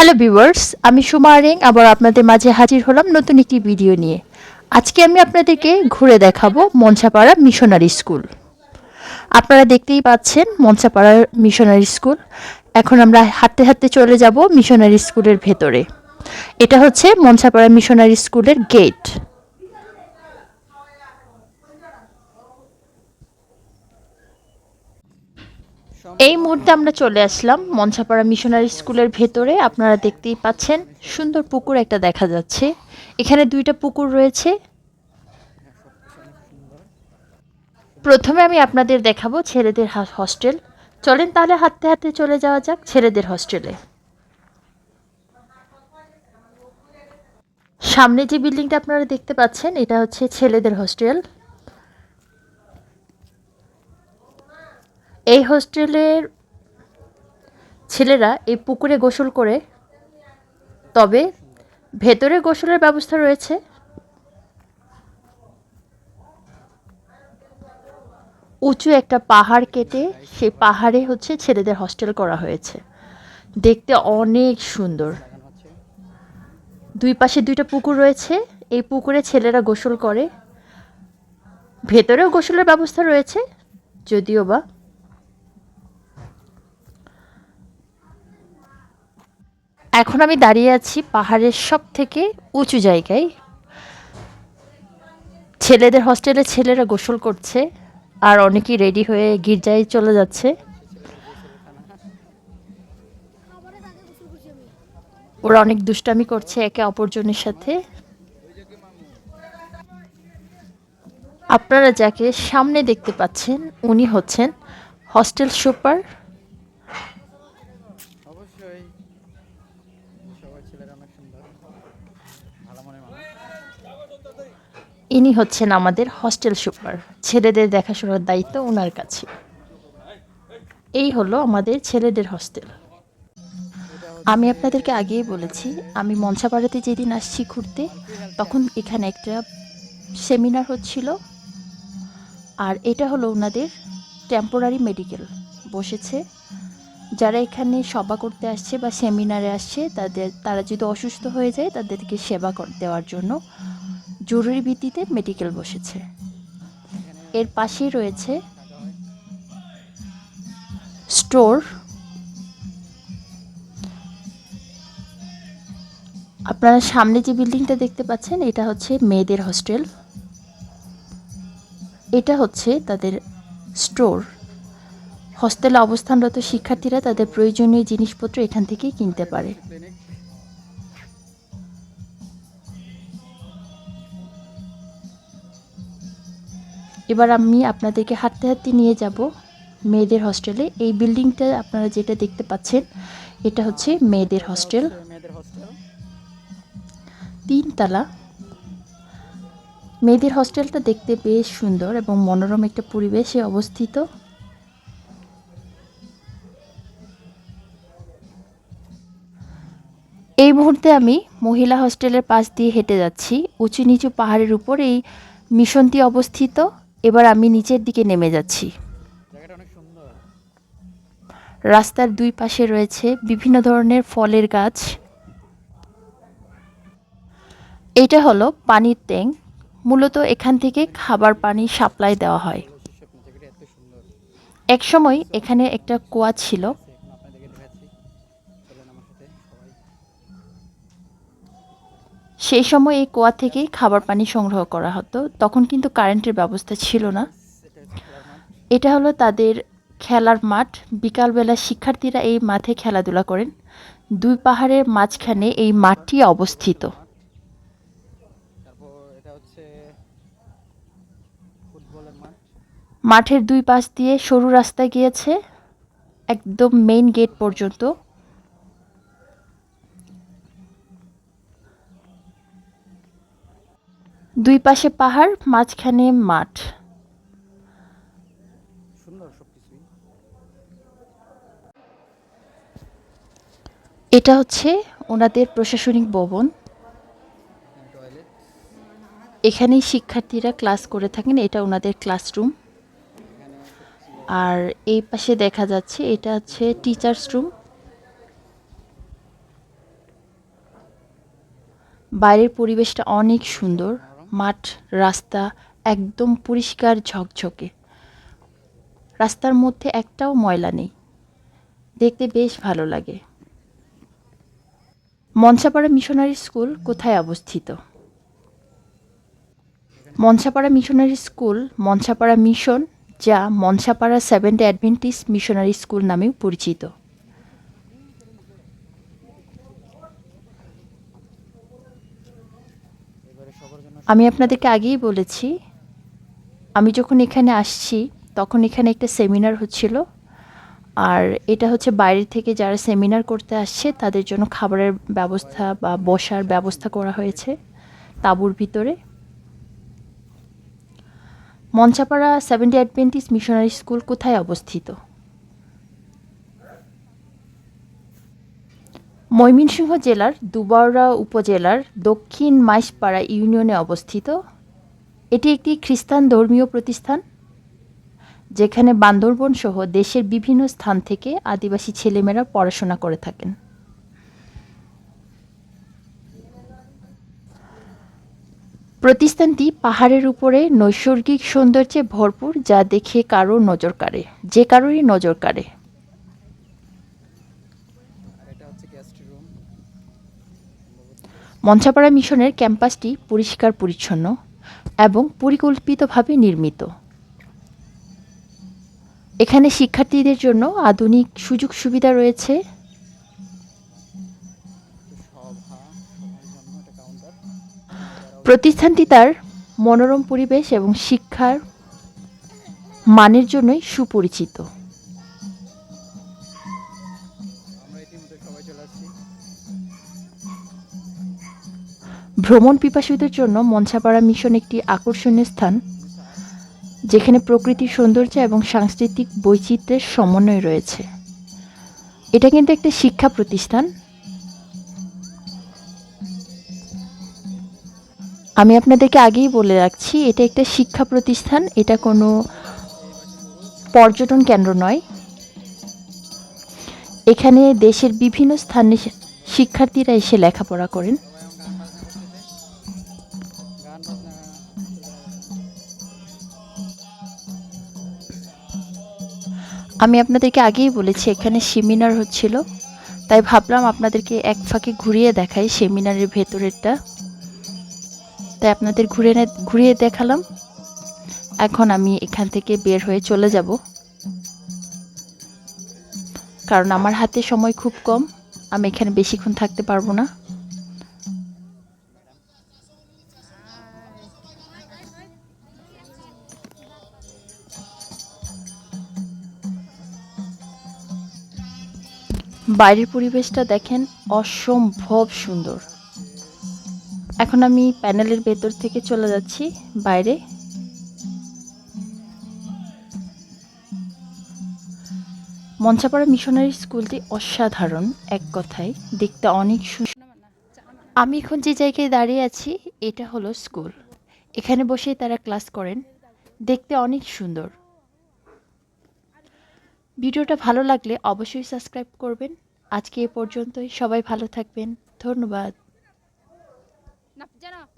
Hello viewers আমি Suma ring আবার আপনাদের মাঝে হাজির হলাম নতুন একটি ভিডিও নিয়ে। আজকে আমি আপনাদেরকে ঘুরে দেখাবো মনসাপাড়া মিশনারি স্কুল। আপনারা দেখতেই পাচ্ছেন মনসাপাড়ার মিশনারি স্কুল। এখন আমরা হাঁটতে হাঁটতে চলে যাব মিশনারি স্কুলের ভেতরে। এটা হচ্ছে মনসাপাড়া মিশনারি স্কুলের গেট এই মুহূর্তে আমরা চলে আসলাম মনসাপাড়া মিশনারি স্কুলের ভেতরে। আপনারা দেখতেই পাচ্ছেন, সুন্দর পুকুর একটা দেখা যাচ্ছে। এখানে দুইটা পুকুর রয়েছে। প্রথমে আমি আপনাদের দেখাবো ছেলেদের হস্টেল চলেন তাহলে হাঁটতে হাঁটতে চলে যাওয়া যাক ছেলেদের হস্টেলে সামনে যে বিল্ডিংটা আপনারা দেখতে পাচ্ছেন, এটা হচ্ছে ছেলেদের হস্টেল এই হোস্টেলের ছেলেরা এই পুকুরে গোসল করে, তবে ভেতরে গোসলের ব্যবস্থা রয়েছে। উঁচু একটা পাহাড় কেটে সেই পাহাড়ে হচ্ছে ছেলেদের হস্টেল করা হয়েছে। দেখতে অনেক সুন্দর। দুই পাশে দুইটা পুকুর রয়েছে। এই পুকুরে ছেলেরা গোসল করে। ভেতরেও গোসলের ব্যবস্থা রয়েছে, যদিও বা এখন আমি দাঁড়িয়ে আছি পাহাড়ের সব থেকে উঁচু জায়গায়। ছেলেদের হস্টেলে ছেলেরা গোসল করছে আর অনেকেই রেডি হয়ে গির্জায় চলে যাচ্ছে। ওরা অনেক দুষ্টামি করছে একে অপরজনের সাথে। আপনারা যাকে সামনে দেখতে পাচ্ছেন, উনি হচ্ছেন হস্টেল সুপার অবশ্যই সবার ছেলেরা অনেক সুন্দর ভালো মনের মানুষ ইনি হচ্ছেন আমাদের হস্টেল সুপার ছেলেদের দেখাশোনার দায়িত্ব ওনার কাছে। এই হলো আমাদের ছেলেদের হস্টেল আমি আপনাদেরকে আগেই বলেছি, আমি মনসাপাড়াতে যেদিন আসছি ঘুরতে, তখন এখানে একটা সেমিনার হচ্ছিল, আর এটা হলো ওনাদের টেম্পোরারি মেডিকেল বসেছে, যারা এখানে সভা করতে আসছে বা সেমিনারে আসছে, তাদের, তারা যদি অসুস্থ হয়ে যায়, তাদেরকে সেবা দেওয়ার জন্য জরুরি ভিত্তিতে মেডিকেল বসেছে। এর পাশেই রয়েছে স্টোর আপনারা সামনে যে বিল্ডিংটা দেখতে পাচ্ছেন, এটা হচ্ছে মেয়েদের হস্টেল এটা হচ্ছে তাদের স্টোর হস্টেলে অবস্থানরত শিক্ষার্থীরা তাদের প্রয়োজনীয় জিনিসপত্র এখান থেকেই কিনতে পারে। এবার আমি আপনাদেরকে হাঁটতে হাঁটতে নিয়ে যাব মেয়েদের হস্টেলে এই বিল্ডিংটা আপনারা যেটা দেখতে পাচ্ছেন, এটা হচ্ছে মেয়েদের হস্টেল তিনতলা। মেয়েদের হস্টেলটা দেখতে বেশ সুন্দর এবং মনোরম একটা পরিবেশে অবস্থিত। এই মুহূর্তে আমি মহিলা হস্টেলের পাশ দিয়ে হেঁটে যাচ্ছি। উঁচু নিচু পাহাড়ের উপর এই মিশনটি অবস্থিত। এবার আমি নিচের দিকে নেমে যাচ্ছি। রাস্তার দুই পাশে রয়েছে বিভিন্ন ধরনের ফলের গাছ। এটা হলো পানির ট্যাঙ্ক মূলত এখান থেকে খাবার পানি সাপ্লাই দেওয়া হয়। স্বপ্ন জায়গাটা এত সুন্দর। এক সময় এখানে একটা কুয়া ছিল। সেই সময় এই কুয়া থেকেই খাবার পানি সংগ্রহ করা হতো। তখন কিন্তু কারেন্টের ব্যবস্থা ছিল না। এটা হলো তাদের খেলার মাঠ। বিকালবেলা শিক্ষার্থীরা এই মাঠে খেলাধুলা করেন। দুই পাহাড়ের মাঝখানে এই মাঠটি অবস্থিত। মাঠের দুই পাশ দিয়ে সরু রাস্তা গিয়েছে। একদম মেইন গেট পর্যন্ত। দুই পাশে পাহাড়, মাঝখানে মাঠ। এটা হচ্ছে ওনাদের প্রশাসনিক ভবন। এখানেই শিক্ষার্থীরা ক্লাস করে থাকেন, এটা ওনাদের ক্লাসরুম। আর এই পাশে দেখা যাচ্ছে, এটা হচ্ছে টিচার্স রুম। বাইরের পরিবেশটা অনেক সুন্দর। মাঠ, রাস্তা একদম পরিষ্কার ঝকঝকে। রাস্তার মধ্যে একটাও ময়লা নেই। দেখতে বেশ ভালো লাগে। মনসাপাড়া মিশনারি স্কুল কোথায় অবস্থিত? Monsapara missionary school Monsapara mission, যা Monsapara seven day Adventist missionary school নামেও পরিচিত এবারে সবার জন্য আমি আপনাদেরকে আগেই বলেছি, আমি যখন এখানে আসছি, তখন এখানে একটা সেমিনার হচ্ছিল। আর এটা হচ্ছে বাইরে থেকে যারা সেমিনার করতে আসছে, তাদের জন্য খাবারের ব্যবস্থা বা বসার ব্যবস্থা করা হয়েছে তাঁবুর ভিতরে। Manchapara seventy Adventist missionary school কোথায় অবস্থিত? ময়মনসিংহ জেলার দুবাররা উপজেলার দক্ষিণ মাইশপাড়া ইউনিয়নে অবস্থিত। এটি একটি খ্রিস্টান ধর্মীয় প্রতিষ্ঠান, যেখানে বান্দরবন সহ দেশের বিভিন্ন স্থান থেকে আদিবাসী ছেলেমেয়েরা পড়াশোনা করে থাকেন। প্রতিষ্ঠানটি পাহাড়ের উপরে নৈসর্গিক সৌন্দর্যে ভরপুর, যা দেখে কারও নজর কাড়ে, যে কারোরই নজর কাড়ে। মঞ্চাপাড়া মিশনের ক্যাম্পাসটি পরিষ্কার, পরিচ্ছন্ন এবং পরিকল্পিতভাবে নির্মিত। এখানে শিক্ষার্থীদের জন্য আধুনিক সুযোগ সুবিধা রয়েছে। প্রতিষ্ঠানটি তার মনোরম পরিবেশ এবং শিক্ষার মানের জন্যই সুপরিচিত। ভ্রমণ পিপাসুদের জন্য মনসাপাড়া মিশন একটি আকর্ষণীয় স্থান, যেখানে প্রকৃতির সৌন্দর্য এবং সাংস্কৃতিক বৈচিত্র্যের সমন্বয় রয়েছে। এটা কিন্তু একটা শিক্ষা প্রতিষ্ঠান। আমি আপনাদেরকে আগেই বলে রাখছি, এটা একটা শিক্ষা প্রতিষ্ঠান, এটা কোনো পর্যটন কেন্দ্র নয়। এখানে দেশের বিভিন্ন স্থানে শিক্ষার্থীরা এসে লেখাপড়া করেন। আমি আপনাদেরকে আগেই বলেছি, এখানে সেমিনার হচ্ছিল। তাই ভাবলাম আপনাদেরকে এক ফাঁকে ঘুরিয়ে দেখাই সেমিনারের ভেতরেরটা। তাই আপনাদের ঘুরে ঘুরিয়ে দেখালাম। এখন আমি এখান থেকে বের হয়ে চলে যাব। কারণ আমার হাতে সময় খুব কম, আমি এখানে বেশিক্ষণ থাকতে পারব না। বাইরের পরিবেশটা দেখেন অসম্ভব সুন্দর। এখন আমি প্যানেলের ভেতর থেকে চলে যাচ্ছি বাইরে। মঞ্চাপাড়া মিশনারি স্কুলটি অসাধারণ, এক কথায়। দেখতে অনেক সুন্দর আমি এখন যে জায়গায় দাঁড়িয়ে আছি, এটা হলো স্কুল। এখানে বসেই তারা ক্লাস করেন। দেখতে অনেক সুন্দর। ভিডিওটা ভালো লাগলে অবশ্যই সাবস্ক্রাইব করবেন। আজকে এ পর্যন্তই। সবাই ভালো থাকবেন। ধন্যবাদ। dyan o.